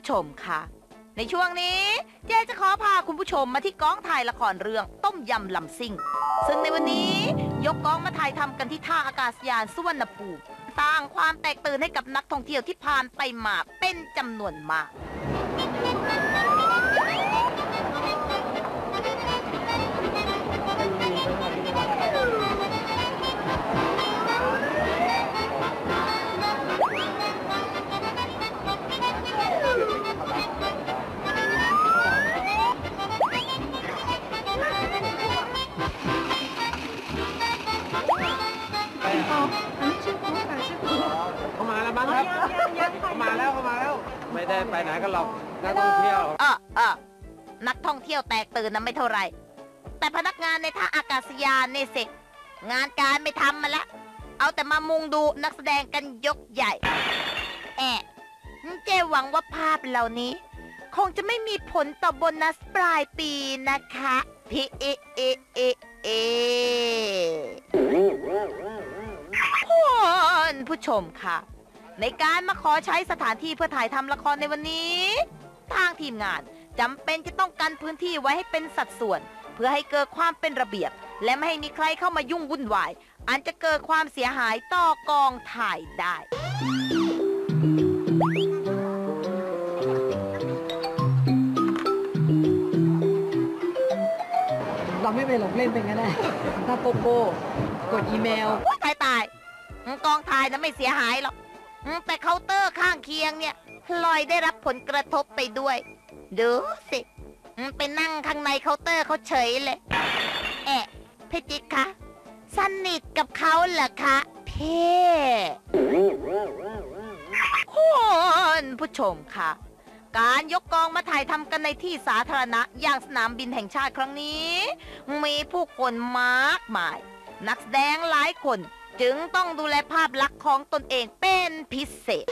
ผู้ชมค่ะ ในช่วงนี้เจ๊จะขอพาคุณผู้ชมมาที่กองถ่ายละครเรื่องต้มยำลำซิ่ง ซึ่งในวันนี้ยกกองมาถ่ายทำกันที่ท่าอากาศยานสุวรรณภูมิสร้างความแตกตื่นให้กับนักท่องเที่ยวที่ผ่านไปมาเป็นจำนวนมาก เขามาแล้วเขามาแล้ว ไม่ได้ไปไหนกันหรอกนักท่องเที่ยวเออเออนักท่องเที่ยวแตกตื่นนะไม่เท่าไหรแต่พนักงานในท่าอากาศยานเนี่ยสิ งานการไม่ทำมาละเอาแต่มามุงดูนักแสดงกันยกใหญ่ แอะเจหวังว่าภาพเหล่านี้ คงจะไม่มีผลต่อโบนัสปลายปีนะคะพี่เอเอเอเอคุณผู้ชมค่ะ ในการมาขอใช้สถานที่เพื่อถ่ายทำละครในวันนี้ ทางทีมงานจำเป็นจะต้องกันพื้นที่ไว้ให้เป็นสัดส่วน เพื่อให้เกิดความเป็นระเบียบ และไม่ให้มีใครเข้ามายุ่งวุ่นวาย อันจะเกิดความเสียหายต่อกองถ่ายได้เราไม่ไปหลงเล่นเป็นก็ได้ถ้าโปโปกดอีเมลอุ๊ยตายตายอืมกองถ่ายนะไม่เสียหายหรอก อืมแต่เคาน์เตอร์ข้างเคียงเนี่ยพลอยได้รับผลกระทบไปด้วย ดูสิอืมไปนั่งข้างในเคาน์เตอร์เขาเฉยเลยแอะพี่จิ๊กคะสนิทกับเขาเหรอคะเพ่คุณผู้ชมค่ะ การยกกองมาถ่ายทำกันในที่สาธารณะอย่างสนามบินแห่งชาติครั้งนี้ มีผู้คนมากมาย นักแสดงหลายคน จึงต้องดูแลภาพลักษณ์ของตนเองเป็นพิเศษ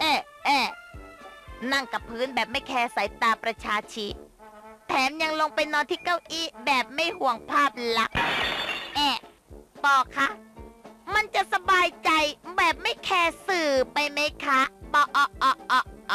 แอะแอะนั่งกับพื้นแบบไม่แคร์สายตาประชาชี แถมยังลงไปนอนที่เก้าอี้แบบไม่ห่วงภาพลักษณ์แอะปอคะ มันจะสบายใจแบบไม่แคร์สื่อไปไหมคะปออออออ